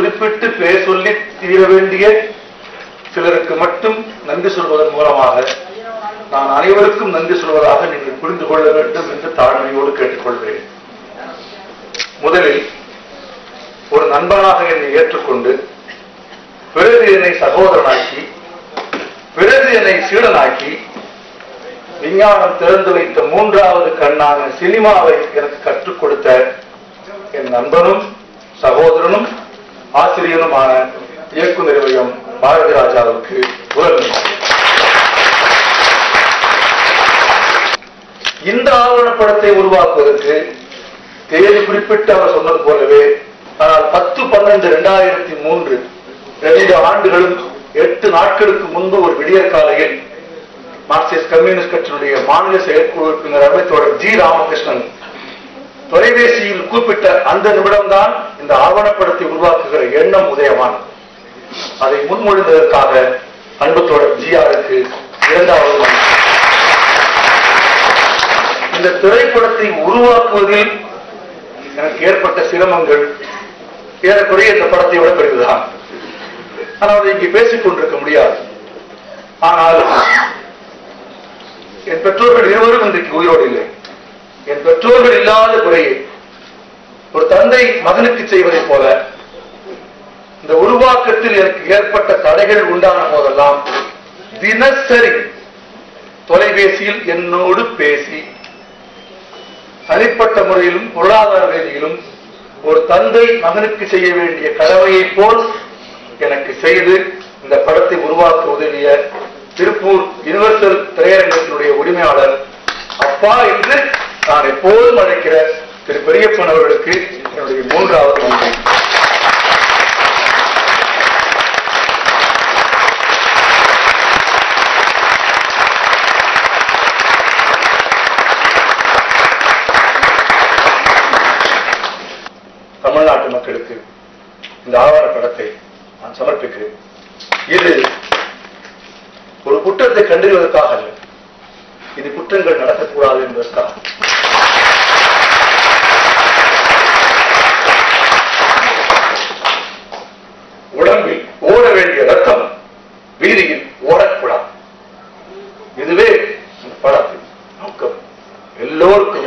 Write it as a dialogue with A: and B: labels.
A: குறிப்பிட்டு பெயர் சொல்லி தீர வேண்டிய சிலருக்கு மட்டும் நன்றி சொல்வதன் மூலமாக நான் அனைவருக்கும் நன்றி சொல்வதாக நீங்கள் புரிந்து கொள்ள வேண்டும் என்று தாழ்மையோடு கேட்டுக்கொள்கிறேன். முதலில் ஒரு நண்பனாக என்னை ஏற்றுக்கொண்டு பிறகு என்னை சகோதரனாக்கி பிறகு என்னை சீடனாக்கி விஞ்ஞானம் திறந்து வைத்த மூன்றாவது கண்ணான சினிமாவை எனக்கு கற்றுக் கொடுத்த என் நண்பனும் ஆசிரியருமான இயக்குனர் வையம் பாரதி ராஜாவுக்கு உலகம் இந்த ஆவணப்படத்தை உருவாக்குவதற்கு தேதி குறிப்பிட்டு அவர் சொன்னது போலவே ஆனால் பத்து பன்னெண்டு இரண்டாயிரத்தி மூன்று ரெண்டு ஆண்டுகளும் எட்டு நாட்களுக்கு முன்பு ஒரு விடியற் காலையில் மார்க்சிஸ்ட் கம்யூனிஸ்ட் கட்சியினுடைய மாநில செயற்குழு உறுப்பினர் அமைச்சர் ஜி ராமகிருஷ்ணன் தொலைபேசியில் கூப்பிட்ட அந்த நிமிடம்தான் இந்த ஆவணப்படத்தை உருவாக்குகிற எண்ணம் உதயமான் அதை முன்மொழிந்ததற்காக அன்பத்தோட ஜி ஆருக்கு இரண்டாவது இந்த திரைப்படத்தை உருவாக்குவதில் எனக்கு ஏற்பட்ட சிரமங்கள் ஏறக்குறைய இந்த படத்தை விட பெரியதுதான் ஆனால் அதை இங்கே பேசிக் கொண்டிருக்க முடியாது. ஆனால் என் பெற்றோர்கள் இருவரும் இன்றைக்கு உயிரோடு இல்லை. என் பெற்றோர்கள் இல்லாத குறையை. ஒரு தந்தை மகனுக்கு செய்வதைப் போல இந்த உருவாக்கத்தில் எனக்கு ஏற்பட்ட தடைகள் உண்டான போதெல்லாம் தினசரி தொலைபேசியில் என்னோடு பேசி தனிப்பட்ட முறையிலும் பொருளாதார ரீதியிலும் ஒரு தந்தை மகனுக்கு செய்ய வேண்டிய கடமையை போல் எனக்கு செய்து இந்த படத்தை உருவாக்க உதவிய திருப்பூர் யூனிவர்சல் திரையரங்கத்தினுடைய உரிமையாளர் அப்பா என்று நான் எப்போதும் அழைக்கிற திரு பெரியப்பன் அவர்களுக்கு என்னுடைய மூன்றாவது நன்றி. தமிழ்நாட்டு மக்களுக்கு இந்த ஆவார படத்தை நான் சமர்ப்பிக்கிறேன். இது ஒரு குற்றத்தை கண்டறிவதற்காக அல்ல. இது குற்றங்கள் நடக்கக்கூடாது என்பதற்காக. உடம்பில் ஓட வேண்டிய ரத்தம் வீதியில் ஓடக்கூடாது. இதுவே படத்தின் நோக்கம். எல்லோருக்கும்